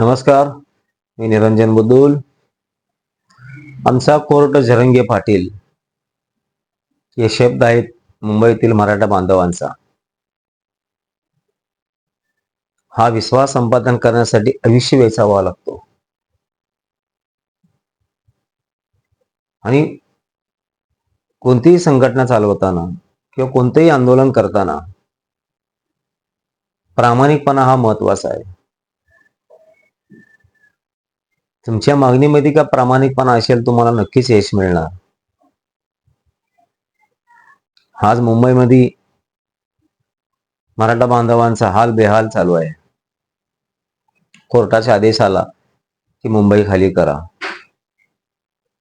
नमस्कार मी निरंजन बुद्दुल. आमचा कोर्ट झरंगे पाटील. हे शब्द आहेत मुंबईतील मराठा बांधवांचा. हा विश्वास संपादन करण्यासाठी आयुष्य वेचावा लागतो. आणि कोणतीही संघटना चालवताना किंवा कोणतेही आंदोलन करताना प्रामाणिकपणा हा महत्त्वाचा आहे. तुमच्या मागणीमध्ये का प्रामाणिकपणा असेल तुम्हाला नक्कीच यश मिळणार. आज मुंबईमध्ये मराठा बांधवांचा हाल बेहाल चालू आहे. कोर्टाचा आदेश आला की मुंबई खाली करा.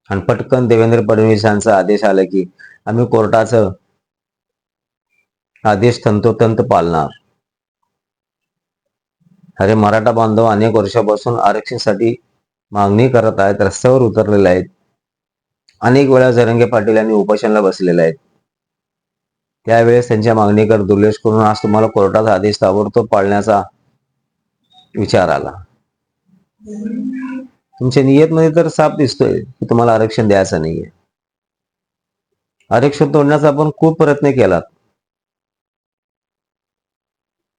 आणि पटकन देवेंद्र फडणवीस यांचा आदेश आला की आम्ही कोर्टाचं आदेश तंतोतंत पालणार. अरे मराठा बांधव अनेक वर्षापासून आरक्षणासाठी मागणी करत आहेत रस्त्यावर उतरलेले आहेत. अनेक वेळा जरंगे पाटील यांनी उपोषणाला बसलेले आहेत. त्यावेळेस त्यांच्या मागणीकडे दुर्लक्ष करून आज तुम्हाला कोर्टाचा आदेश ताबडतोब पाळण्याचा विचार आला. तुमच्या नियतमध्ये तर साफ दिसतोय की तुम्हाला आरक्षण द्यायचं नाहीये. आरक्षण तोडण्याचा आपण खूप प्रयत्न केलात.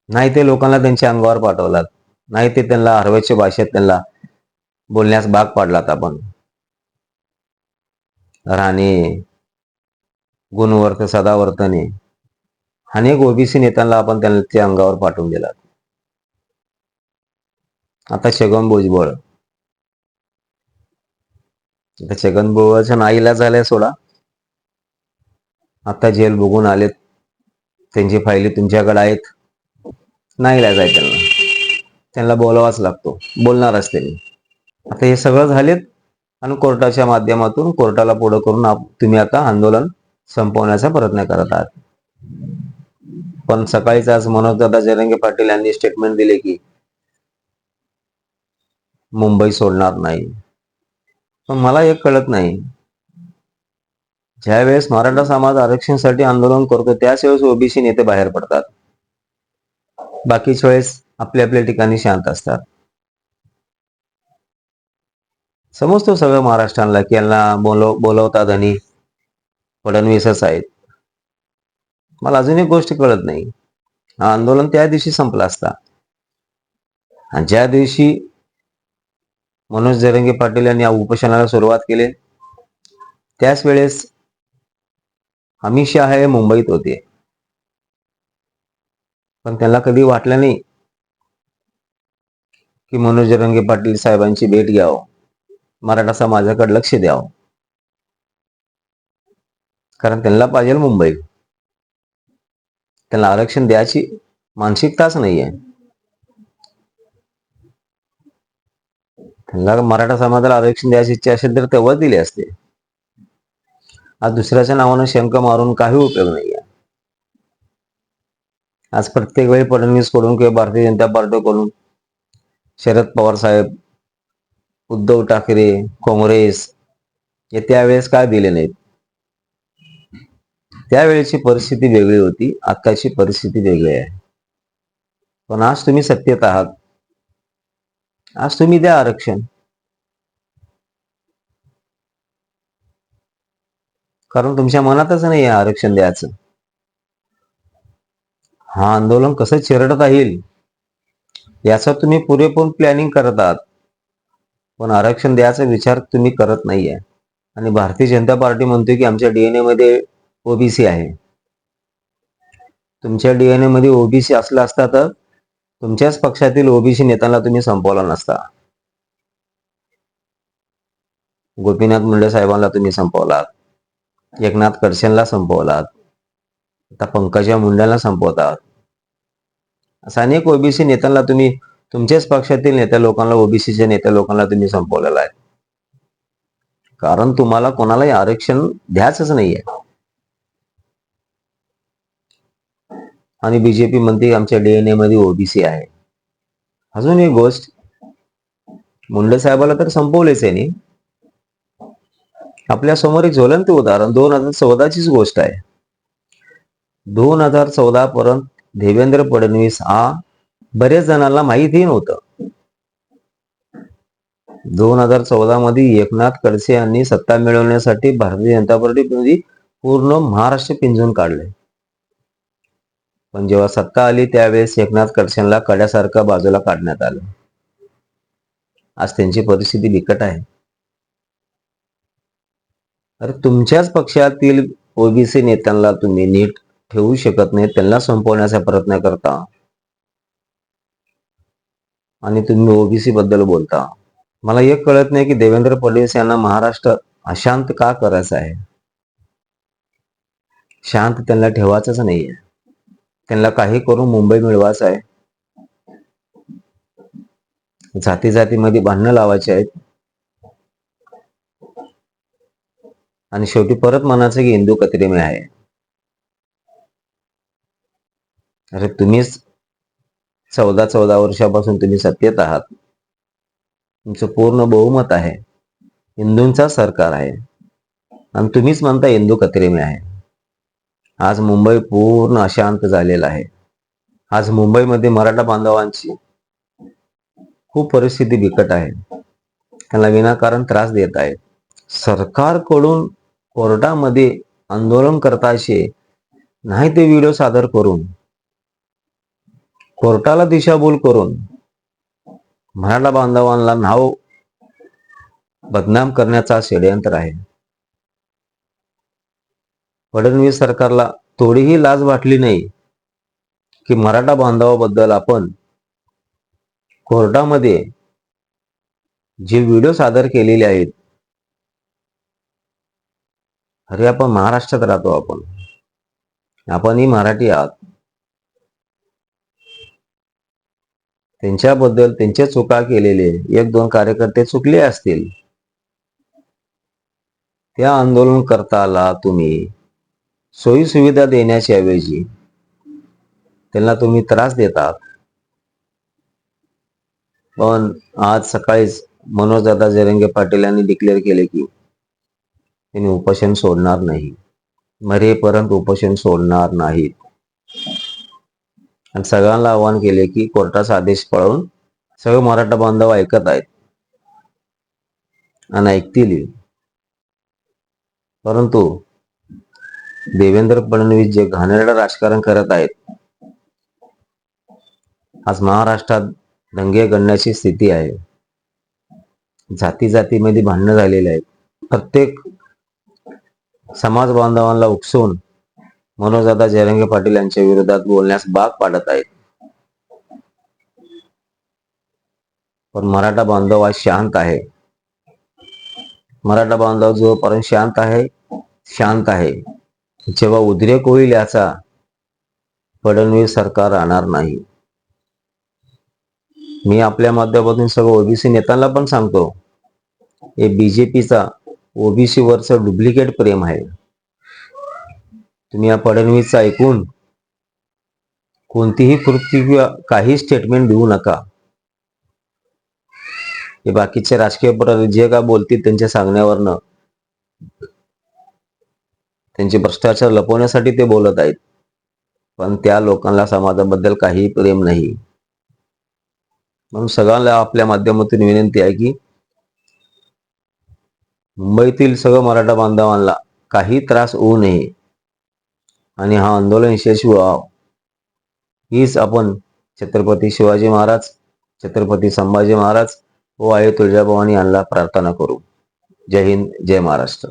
नाही ते लोकांना त्यांच्या अंगावर पाठवलात. नाही ते त्यांना हरवायच्या भाषेत त्यांना बोलण्यास भाग पाडलात आपण. राणे गुणवर्त सदावर्तने अनेक ओबीसी नेत्यांना आपण त्यांच्या अंगावर पाठवून दिलात. आता छगन भुजबळ. आता छगन भुजबळच्या नाईला झाल्या सोडा. आता जेल बघून आलेत. त्यांची फायली तुमच्याकडे आहेत. नाही आहे त्यांना. त्यांना बोलावाच लागतो. बोलणारच त्यांनी. आता हे सगळं झालेत आणि कोर्टाच्या माध्यमातून कोर्टाला पुढे करून तुम्ही आता आंदोलन संपवण्याचा प्रयत्न करत आहात. पण सकाळीच आज मनोजदादा जरंगे पाटील यांनी स्टेटमेंट दिले की मुंबई सोडणार नाही. पण मला एक कळत नाही. ज्या वेळेस मराठा समाज आरक्षणासाठी आंदोलन करतो त्याच वेळेस ओबीसी नेते बाहेर पडतात. बाकीच्या वेळेस आपल्या आपल्या ठिकाणी शांत असतात. समजतो सगळं महाराष्ट्राला की यांना बोलव बोलवतात आणि फडणवीसच आहेत. मला अजून एक गोष्ट कळत नाही. हा आंदोलन त्या दिवशी संपला असता. आणि ज्या दिवशी मनोज जरंगे पाटील यांनी या उपोषणाला सुरुवात केली त्याच वेळेस अमित शहा हे मुंबईत होते. पण त्यांना कधी वाटलं नाही की मनोज जरंगे पाटील साहेबांची भेट घ्यावं. मराठा समाजाकडे लक्ष द्यावं. कारण त्यांना पाहिजे मुंबई. त्यांना आरक्षण द्यायची मानसिकताच नाहीये. त्यांना मराठा समाजाला आरक्षण द्यायची इच्छा असेल तर तेव्हाच दिली असते. आज दुसऱ्याच्या नावानं शंक मारून काही उपयोग नाहीये. आज प्रत्येक वेळी फडणवीसकडून किंवा भारतीय जनता पार्टीकडून शरद पवार साहेब उद्धव ठाकरे काँग्रेस हे त्यावेळेस काय दिले नाहीत? त्यावेळेची परिस्थिती वेगळी होती आताची परिस्थिती वेगळी आहे. पण आज तुम्ही सत्तेत आहात. आज तुम्ही द्या आरक्षण. कारण तुमच्या मनातच नाही आहे आरक्षण द्यायचं. हा आंदोलन कसं चिरडता येईल याचा तुम्ही पुरेपूर प्लॅनिंग करत आहात. पण आरक्षण द्यायचा विचार तुम्ही करत नाहीये. आणि भारतीय जनता पार्टी म्हणते की आमच्या डीएनए मध्ये ओबीसी आहे. तुमच्या डीएनए मध्ये ओबीसी असला असता तर तुमच्याच पक्षातील ओबीसी नेत्यांना तुम्ही संपवला नसता. गोपीनाथ मुंडे साहेबांना तुम्ही संपवलात. एकनाथ खडसेंना संपवलात. आता पंकजा मुंडेला संपवतात. असा अनेक ओबीसी नेत्यांना तुम्ही तुमच्याच पक्षातील नेत्या लोकांना ओबीसीच्या नेत्या लोकांना तुम्ही संपवलेला आहे. कारण तुम्हाला कोणालाही आरक्षण द्यायचंच नाहीये. आणि बीजेपी म्हणते आमच्या डीएनए मध्ये ओबीसी आहे. अजून एक गोष्ट मुंडे साहेबाला तर संपवलेच आहे नी. आपल्यासमोर एक ज्वलंत उदाहरण दोन हजार चौदाचीच गोष्ट आहे. दोन हजार चौदा पर्यंत देवेंद्र फडणवीस हा बरेच जणांना माहितही नव्हतं. दोन हजार चौदा मध्ये एकनाथ खडसे यांनी सत्ता मिळवण्यासाठी भारतीय जनता पार्टी पूर्ण महाराष्ट्र पिंजून काढले. पण जेव्हा सत्ता आली त्यावेळेस एकनाथ खडसेंना कड्यासारखा बाजूला काढण्यात आलं. आज त्यांची परिस्थिती बिकट आहे. अरे तुमच्याच पक्षातील ओबीसी नेत्यांना तुम्ही नीट ठेवू शकत नाही त्यांना संपवण्याचा प्रयत्न करता. आणि तुम्ही ओबीसी बद्दल बोलता. मला एक कळत नाही की देवेंद्र फडणवीस यांना महाराष्ट्र अशांत का करायचं आहे? शांत त्यांना ठेवायचंच नाहीये. त्यांना काही करून मुंबई मिळवायचं आहे. जाती जातीमध्ये भांडणं लावायचे आहेत. आणि शेवटी परत म्हणायचं की हिंदू कत्रिमे आहे अरे तुम्हीच चौदा चौदा वर्षापासून तुम्ही सत्तेत आहात. तुमचं पूर्ण बहुमत आहे. हिंदूंचा सरकार आहे. आणि तुम्हीच म्हणता हिंदू कत्रेमे आहे. आज मुंबई पूर्ण अशांत झालेला आहे. आज मुंबईमध्ये मराठा बांधवांची खूप परिस्थिती बिकट आहे. त्यांना विनाकारण त्रास देत आहे सरकारकडून कोर्टामध्ये आंदोलन करताशे नाही ते व्हिडिओ सादर करून कोर्टाला दिशाभूल करून मराठा बांधवांना नाव बदनाम करण्याचा षडयंत्र आहे. फडणवीस सरकारला थोडीही लाज वाटली नाही की मराठा बांधवाबद्दल आपण कोर्टामध्ये जे व्हिडिओ सादर केलेले आहेत अरे आपण महाराष्ट्रात राहतो आपण. आपणही मराठी आहात. त्यांच्याबद्दल त्यांच्या चुका केलेले एक दोन कार्यकर्ते चुकले असतील. त्या आंदोलन करताला तुम्ही सोयी सुविधा देण्याच्या ऐवजी त्यांना तुम्ही त्रास देतात. पण आज सकाळीच मनोजदादा जरंगे पाटील यांनी डिक्लेअर केले की त्यांनी उपोषण सोडणार नाही. मरेपर्यंत उपोषण सोडणार नाहीत. आणि सगळ्यांना आवाहन केले की कोर्टाचा आदेश पळवून सगळे मराठा बांधव ऐकत आहेत. आणि ऐकतील परंतु देवेंद्र फडणवीस जे घाणेरडं राजकारण करत आहेत आज महाराष्ट्रात दंगे गणण्याची स्थिती आहे. जाती जातीमध्ये भांडणं झालेले आहेत. प्रत्येक समाज बांधवांना उकसून मनोजदादा जयरंगे पाटील यांच्या विरोधात बोलण्यास भाग पाडत आहेत. पण मराठा बांधव आज शांत आहे. मराठा बांधव जोपर्यंत शांत आहे शांत आहे. जेव्हा उद्रेक होईल याचा फडणवीस सरकार राहणार नाही. मी आपल्या माध्यमातून सगळं ओबीसी नेत्यांना पण सांगतो हे बीजेपीचा ओबीसी वरचं डुप्लिकेट प्रेम आहे. तुम्ही या फडणवीस ऐकून कोणतीही कृती किंवा काही स्टेटमेंट देऊ नका. हे बाकीचे राजकीय पट जे का बोलतील त्यांच्या सांगण्यावरनं त्यांचे भ्रष्टाचार लपवण्यासाठी ते बोलत आहेत. पण त्या लोकांना समाजाबद्दल काही प्रेम नाही. म्हणून सगळ्यांना आपल्या माध्यमातून विनंती आहे की मुंबईतील सगळं मराठा बांधवांना काही त्रास होऊ नये. आणि हा आंदोलन यशस्वी व्हावं. हीच आपण छत्रपती शिवाजी महाराज छत्रपती संभाजी महाराज व आई तुळजाभवानी यांना प्रार्थना करू. जय हिंद जय महाराष्ट्र.